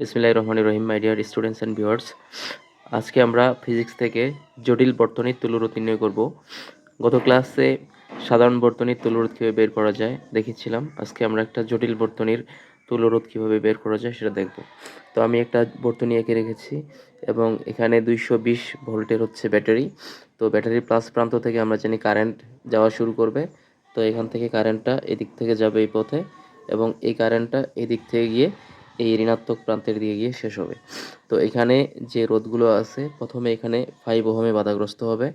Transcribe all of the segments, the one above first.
বিসমিল্লাহির রহমানির রহিম my dear students and viewers আজকে আমরা ফিজিক্স থেকে জটিল বর্তনীর তুলরোধ নির্ণয় করব। গত ক্লাসে সাধারণ বর্তনীর তুলরোধ কীভাবে বের করা যায় দেখেছিলাম। আজকে আমরা একটা জটিল বর্তনীর তুলরোধ কীভাবে বের করা যায় সেটা দেখব। তো আমি একটা বর্তনী এঁকে রেখেছি এবং এখানে দুইশো বিশ ভোল্টের হচ্ছে ব্যাটারি। তো ব্যাটারির প্লাস প্রান্ত থেকে আমরা জানি কারেন্ট যাওয়া শুরু করবে। তো এখান থেকে কারেন্টটা এদিক থেকে যাবে এই পথে এবং এই কারেন্টটা এদিক থেকে গিয়ে এই ঋণাত্মক প্রান্তের দিকে গিয়ে শেষ হবে। তো এখানে যে রোধগুলো আছে, প্রথমে এখানে ফাইভ ওহমে বাধাগ্রস্ত হবে।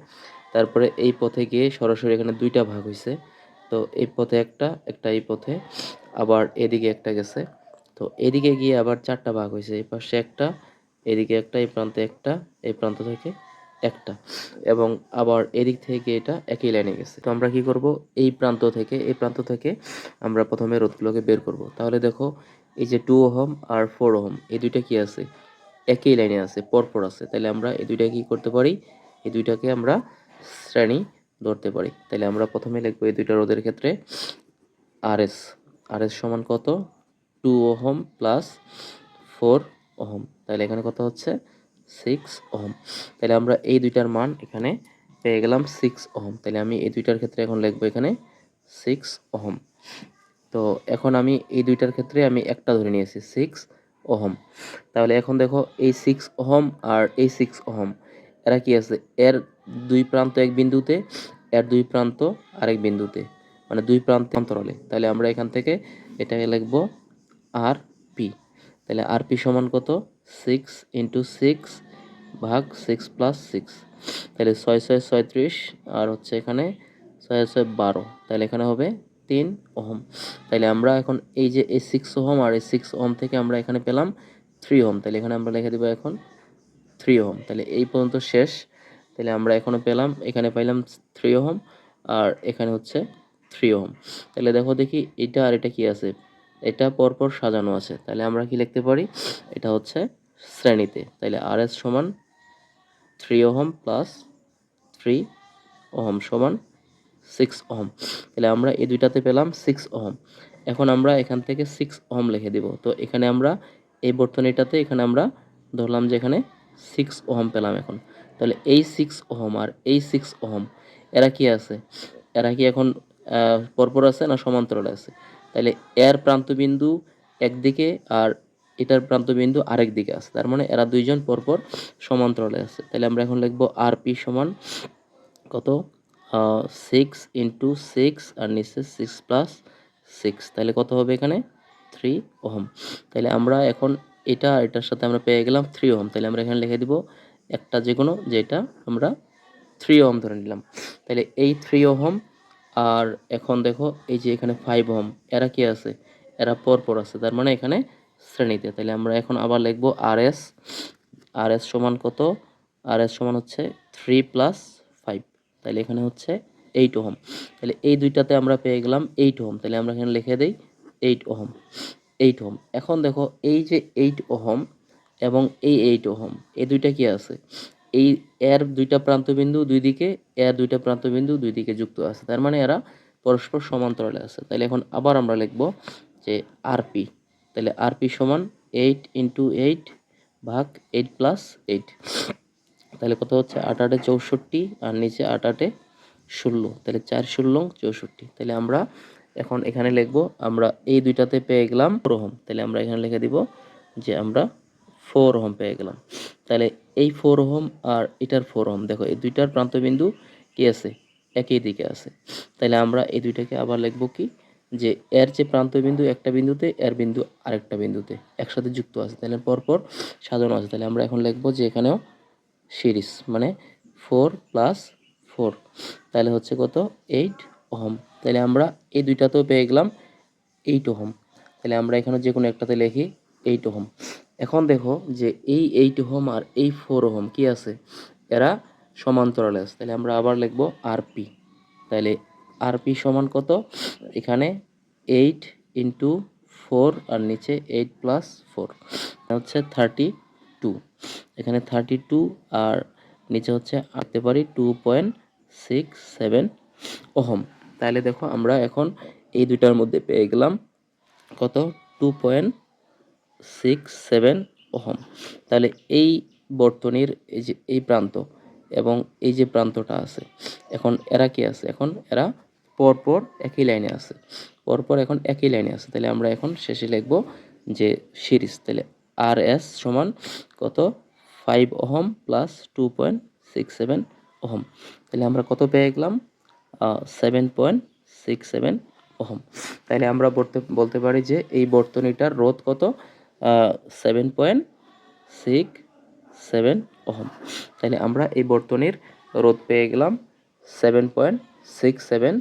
তারপরে এই পথে গিয়ে সরাসরি এখানে দুইটা ভাগ হয়েছে তো এই পথে একটা একটা এই পথে, আবার এদিকে একটা গেছে। তো এদিকে গিয়ে আবার চারটা ভাগ হয়েছে এই পাশে একটা, এদিকে একটা, এই প্রান্তে একটা, এই প্রান্ত থেকে একটা, এবং আবার এদিক থেকে এটা একই লাইনে গেছে। তো আমরা কি করব? এই প্রান্ত থেকে, এই প্রান্ত থেকে আমরা প্রথমে রোধগুলোকে বের করব। তাহলে দেখো এই যে টু ওহম আর ফোর ওহম, এই দুইটা কি আছে? একই লাইনে আছে, পরপর আছে। তাহলে আমরা এই দুইটা কি করতে পারি? এই দুইটাকে আমরা শ্রেণি ধরতে পারি। তাহলে আমরা প্রথমে লিখব এই দুইটা রোধের ক্ষেত্রে আর এস আর এস সমান কত? Two ohm plus four ohm. তাহলে এখানে কত হচ্ছে? Six ohm. তাহলে আমরা এই দুইটার মান এখানে পেয়ে গেলাম সিক্স ওহম। তাহলে আমি এই দুইটার ক্ষেত্রে এখন লিখব এখানে সিক্স ওহম। তো এখন আমি এই দুইটার ক্ষেত্রে আমি একটা ধরে নিয়েছি সিক্স ওহম তাহলে এখন দেখো এই সিক্স ওহম আর এই সিক্স ওহম এরা কি আছে? এর দুই প্রান্ত এক বিন্দুতে, এর দুই প্রান্ত আরেক বিন্দুতে মানে দুই প্রান্ত অন্তরালে। তাহলে আমরা এখান থেকে এটাকে লিখব আর পি তাহলে আর পি সমান কত? সিক্স ইন্টু সিক্স ভাগ সিক্স প্লাস সিক্স তাহলে ছয় ছয় ছয়ত্রিশ আর হচ্ছে এখানে ছয় ছয়, বারো। তাহলে এখানে হবে তিন ওহম। তাহলে আমরা এখন এই যে এই সিক্স ওহম আর এই সিক্স ওহম থেকে আমরা এখানে পেলাম থ্রি ওহম। তাহলে এখানে আমরা লিখে দেবো এখন থ্রি ওহম। তাহলে এই পর্যন্ত শেষ। তাহলে আমরা এখনও পেলাম, এখানে পাইলাম থ্রি ওহম আর এখানে হচ্ছে থ্রি ওহম। তাহলে দেখো দেখি এটা আর এটা কি আছে? এটা পরপর সাজানো আছে। তাহলে আমরা কি লিখতে পারি? এটা হচ্ছে শ্রেণীতে। তাহলে আর এস সমান three ohm plus three ohm সমান সিক্স ওহম তাহলে আমরা এই দুইটাতে পেলাম সিক্স ওহম এখন আমরা এখান থেকে সিক্স ওহম লিখে দিব। তো এখানে আমরা এই বর্তনীটাতে এখানে আমরা ধরলাম যে এখানে সিক্স ওহম পেলাম এখন। তাহলে এই সিক্স ওহম আর এই সিক্স ওহম এরা কি আছে? এরা কি এখন পরপর আছে না সমান্তরালে আছে? তাহলে এর প্রান্তবিন্দু একদিকে আর এটার প্রান্তবিন্দু আরেক দিকে আছে। তার মানে এরা দুইজন পরপর সমান্তরালে আছে। তাহলে আমরা এখন লিখব আর পি সমান কত? সিক্স ইন্টু সিক্স আর নিচে সিক্স প্লাস সিক্স তাহলে কত হবে এখানে? Three ohm. তাহলে আমরা এখন এটা এটার সাথে আমরা পেয়ে গেলাম থ্রি ওহম। তাহলে আমরা এখানে লিখে দিব একটা যে কোনো যেটা আমরা থ্রি ওহম ধরে নিলাম। তাহলে এই থ্রি ওহম, আর এখন দেখো এই যে এখানে ফাইভ ওহম, এরা কি আছে? এরা পরপর আছে, তার মানে এখানে শ্রেণীতে। তাহলে আমরা এখন আবার লিখব আর এস আর এস সমান কত? আর এস সমান হচ্ছে থ্রি প্লাস তাহলে এখানে হচ্ছে এইট ওহম। তাহলে এই দুইটাতে আমরা পেয়ে গেলাম এইট ওহম। তাহলে আমরা এখানে লিখে দিই এইট ওহম। Eight ohm. এখন দেখো এই যে এইট ওহম এবং এই এইট ওহম এই দুইটা কি আছে? এই এর দুইটা প্রান্তবিন্দু দুই দিকে, এর দুইটা প্রান্তবিন্দু দুই দিকে যুক্ত আছে। তার মানে এরা পরস্পর সমান্তরালে আছে। তাহলে এখন আবার আমরা লিখব যে আরপি তাহলে আরপি সমান এইট ইন্টু এইট ভাগ এইট প্লাস এইট তাহলে কত হচ্ছে? আট আটে চৌষট্টি আর নিচে আট আটে ষোলো। তাহলে চার ষোলো, চৌষট্টি। তাহলে আমরা এখন এখানে লিখব, আমরা এই দুইটাতে পেয়ে গেলাম ফোর হোম তাহলে আমরা এখানে লিখে দিব যে আমরা ফোর হোম পেয়ে গেলাম। তাহলে এই ফোর হোম আর এটার ফোর হোম দেখো, এই দুইটার প্রান্তবিন্দু কি আছে? একই দিকে আছে। তাহলে আমরা এই দুইটাকে আবার লিখব কি? যে এর যে প্রান্তবিন্দু একটা বিন্দুতে, এর বিন্দু আরেকটা বিন্দুতে একসাথে যুক্ত আছে। তাহলে পরপর সাজানো আছে। তাহলে আমরা এখন লিখব যে এখানেও সিরিজ মানে ফোর প্লাস ফোর তাহলে হচ্ছে কত? Eight ohm. তাহলে আমরা এই দুইটাতেও পেয়ে গেলাম এইট ওহম। তাহলে আমরা এখানে যে কোনো একটাতে লিখি এইট ওহম। এখন দেখো যে এই এইট ওহম আর এই ফোর ওহম কি আছে? এরা সমান্তরালে আছে। তাহলে আমরা আবার লিখব আরপি তাহলে আরপি সমান কত? এখানে এইট ইন্টু ফোর আর নিচে এইট প্লাস ফোর হচ্ছে থার্টি টু এখানে থার্টি টু আর নিচে হচ্ছে আঁকতে পারি two point six seven ohm তাহলে দেখো আমরা এখন এই দুইটার মধ্যে পেয়ে গেলাম কত? Two point six seven ohm তাহলে এই বর্তনীর এই যে, এই প্রান্ত এবং এই যে প্রান্তটা আছে, এখন এরা কি আছে? এখন এরা পরপর একই লাইনে আছে। পরপর এখন একই লাইনে আছে। তাহলে আমরা এখন শেষে লিখব যে সিরিজ। তাহলে আর এস সমান কত? Five ohm plus two point six seven ohm তাহলে আমরা কত পেয়ে গেলাম? Seven point six seven ohm তাহলে আমরা বলতে বলতে পারি যে এই বর্তনীটার রোধ কত? Seven point six seven ohm তাহলে আমরা এই বর্তনীর রোধ পেয়ে গেলাম seven point six seven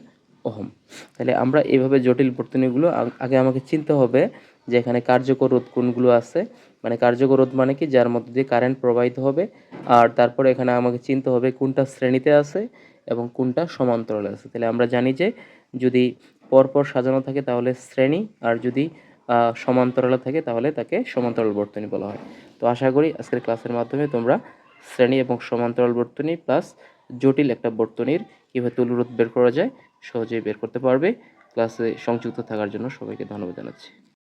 ohm তাহলে আমরা এইভাবে জটিল বর্তনীগুলো আগে আমাকে চিনতে হবে যে এখানে কার্যকর রোধ কোনগুলো আছে মানে কার্যকর রোধ মানে কি? যার মধ্যে দিয়ে কারেন্ট প্রবাহিত হবে, আর তারপরে এখানে আমাকে চিনতে হবে কোনটা শ্রেণীতে আছে এবং কোনটা সমান্তরালে আছে। তাহলে আমরা জানি যে যদি পরপর সাজানো থাকে তাহলে শ্রেণি, আর যদি সমান্তরালে থাকে তাহলে তাকে সমান্তরাল বর্তনী বলা হয়। তো আশা করি আজকের ক্লাসের মাধ্যমে তোমরা শ্রেণি এবং সমান্তরাল বর্তনী প্লাস জটিল একটা বর্তনীর কীভাবে তুলরোধ বের করা যায় সহজেই বের করতে পারবে। ক্লাসে সংযুক্ত থাকার জন্য সবাইকে ধন্যবাদ জানাচ্ছি।